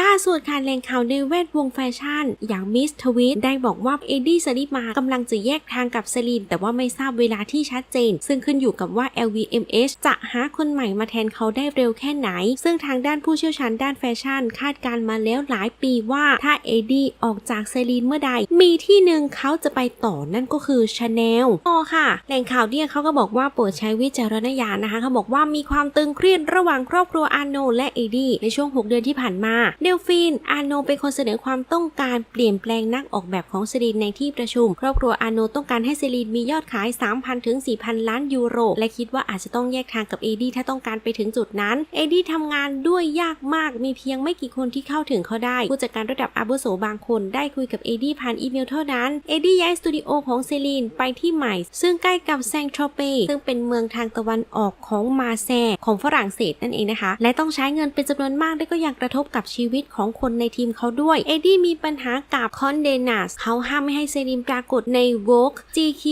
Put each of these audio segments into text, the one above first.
ล่าสุดค่ะแหล่งข่าวในแวดวงแฟชั่น อย่างมิสทวิตได้บอกว่าเอดดี้สลิมากำลังจะแยกทางกับเซรีนแต่ว่าไม่ทราบเวลาที่ชัดเจน ซึ่งขึ้นอยู่กับว่า LVMH จะหาคนใหม่มาแทนเขาได้เร็วแค่ไหน ซึ่งทางด้านผู้เชี่ยวชาญด้านแฟชั่น คาดการมาแล้วหลายปีว่าถ้าเอดดี้ออกจากเซรีนเมื่อใด มีที่หนึ่งเขาจะไปต่อนั่นก็คือชาแนลต่อค่ะแหล่งข่าวเนี่ยเขาก็บอกว่าโปรดใช้วิจารณญาณนะคะเขาบอกว่ามีความตึงเครียดระหว่างครอบครัวอาโนและเอดดี้ในช่วง 6 เดือนที่ผ่านมาเดลฟิน อาโนเป็นคนเสนอความต้องการเปลี่ยนแปลงนักออกแบบของเซรีนในที่ประชุม ครอบครัวอาโนต้องการให้เซรีนมียอดขาย 3,000 ถึง 4,000 ล้านยูโร และคิดว่าอาจจะต้องแยกทางกับเอดี้ถ้าต้องการไปถึงจุดนั้น เอดี้ทำงานด้วยยากมาก มีเพียงไม่กี่คนที่เข้าถึงเขาได้ ผู้จัดการระดับอาบุโสบางคนได้คุยกับเอดี้ผ่านอีเมลเท่านั้น เอดดี้ย้ายสตูดิโอของเซรีนไปที่ใหม่ ซึ่งใกล้กับแซงโทรเป ซึ่งเป็นเมืองทางตะวันออกของมาแซของฝรั่งเศสนั่นเองนะคะ และต้องใช้เงินเป็นจำนวนมากและก็ยังกระทบกับชีวิตของคนในทีมเขาด้วย เอดดี้มีปัญหากับคอนเดนัสเขาห้ามไม่ให้เซรีนปรากฏใน Vogue GQ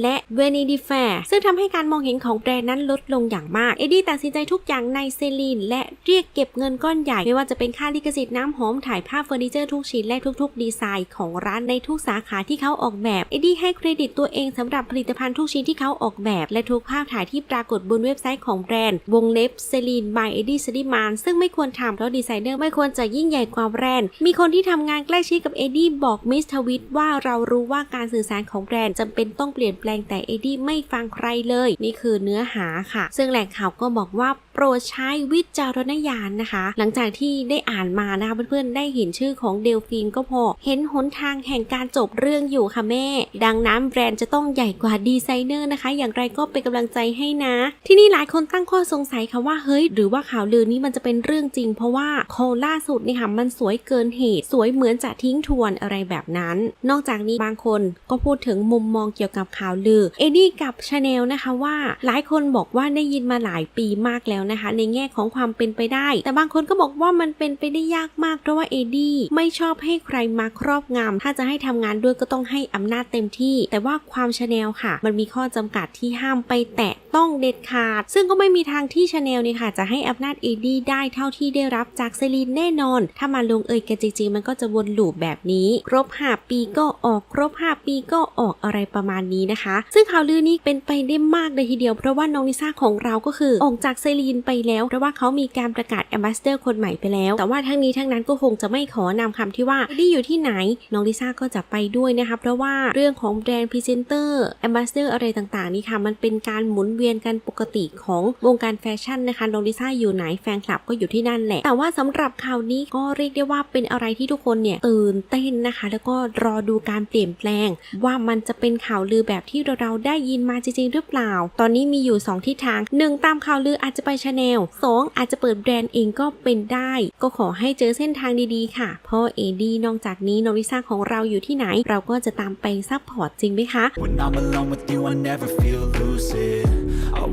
และ Vanity Fair ซึ่งทำให้การมองเห็นของแบรนด์นั้นลดลงอย่างมาก เอดดี้ตัดสินใจทุกอย่างในเซรีนและเรียกเก็บเงินก้อนใหญ่ ไม่ว่าจะเป็นค่าลิขสิทธิ์น้ำหอมถ่ายภาพเฟอร์นิเจอร์ทุกชิ้นและทุกๆ ดีไซน์ของร้านในทุกสาขาที่เขาออกแบบ เอดดี้ให้เครดิตตัวเองสำหรับผลิตภัณฑ์ทุกชิ้นที่เขาออกแบบและทุกภาพถ่ายที่ปรากฏบนเว็บไซต์ของแบรนด์ วงเล็บเซรีน by เอดดี้สลิมานซึ่งไม่ควรทำเพราะดีไซเนอร์ไม่ควรจะยิ่งใหญ่กว่าแบรนด์ มีคนที่ทำงานใกล้ชิดกับเอดดี้บอกมิสทวิตว่าเรารู้ว่าการสื่อสารของแบรนด์จำเป็นต้องเปลี่ยนแปลงแต่เอดดี้ไม่ฟังใครเลย นี่คือเนื้อหาค่ะ ซึ่งแหล่งข่าวก็บอกว่าโปรดใช้วิจารณญาณนะคะ หลังจากที่ได้อ่านมานะคะเพื่อนๆได้เห็นชื่อของเดลฟินก็พอ เห็นหนทางแห่งการจบเรื่องอยู่ค่ะแม่ ดังนั้นแบรนด์จะต้องใหญ่กว่าดีไซเนอร์นะคะ อย่างไรก็เป็นกำลังใจให้นะ ที่นี่หลายคนตั้งข้อสงสัยค่ะว่าเฮ้ย หรือว่าข่าวลือนี้มันจะเป็นเรื่องจริง เพราะว่าโคล่าสุดนี่ค่ะมันสวยเกินเหตุ สวยเหมือนจะทิ้งทวนอะไรแบบนั้น นอกจากนี้บางคนก็พูดถึงมุมมองเกี่ยวกับข่าวลือ เอ็ดดี้กับชาแนลนะคะว่า หลายคนบอกว่าได้ยินมาหลายปีมากแล้วนะคะ ในแง่ของความเป็นไปได้ แต่บางคนก็บอกว่ามันเป็นไปได้ยากมากเพราะว่าเอ็ดดี้ไม่ชอบให้ใครมาครอบงำถ้าจะให้ทำงานด้วยก็ต้องให้อำนาจเต็มที่ แต่ว่าความชาแนลค่ะ มันมีข้อจำกัดที่ห้ามไปแตะ ต้องเด็ดขาด ซึ่งก็ไม่มีทางที่ชาแนลนี่ค่ะ จะให้อำนาจเอ็ดดี้ได้เท่าที่ได้รับจากเซรีนแน่นอน ถ้ามาลงเอยกันจริงๆ มันก็จะวนลูปแบบนี้ ครบ 5 ปีก็ออก ครบ 5 ปีก็ออกอะไรประมาณนี้นะคะ ซึ่งข่าวลือนี้เป็นไปได้มากเลยทีเดียว เพราะว่าน้องลิซ่าของเราก็คือออกจากเซรีนไปแล้ว เพราะว่าเขามีการประกาศแอมบาสเดอร์คนใหม่ไปแล้ว แต่ว่าทั้งนี้ทั้งนั้นก็คงจะไม่ขอนำคำที่ว่าที่อยู่ที่ไหน น้องลิซ่าก็จะไปด้วยนะคะ เพราะว่าเรื่องของแบรนด์พรีเซนเตอร์แอมบาสเดอร์อะไรต่างๆนี่ค่ะ มันเป็นการหมุนเวียนกันปกติของวงการแฟชั่นนะคะน้องลิซ่าอยู่ไหนแฟนคลับก็อยู่ที่นั่นแหละ แต่ว่าสำหรับข่าวนี้ก็เรียกได้ว่าเป็นอะไรที่ทุกคนเนี่ยตื่นเต้นนะคะ แล้วก็รอดูการเปลี่ยนแปลง ว่ามันจะเป็นข่าวลือแบบที่เราได้ยินมาจริงๆหรือเปล่า ตอนนี้มีอยู่ 2 ทิศทาง 1 ตามข่าวลืออาจจะไปชาแนล2อาจจะเปิดแบรนด์เองก็เป็นได้ ก็ขอให้เจอเส้นทางดีๆค่ะเพราะเอดีนอกจากนี้น้องลิซ่าของเราอยู่ที่ไหน เราก็จะตามไปซัพพอร์ตจริงไหมคะ When I'm alone with you, I never feel lucid.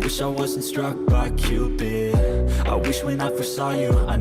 I wish I wasn't struck by Cupid. I wish when I first saw you, I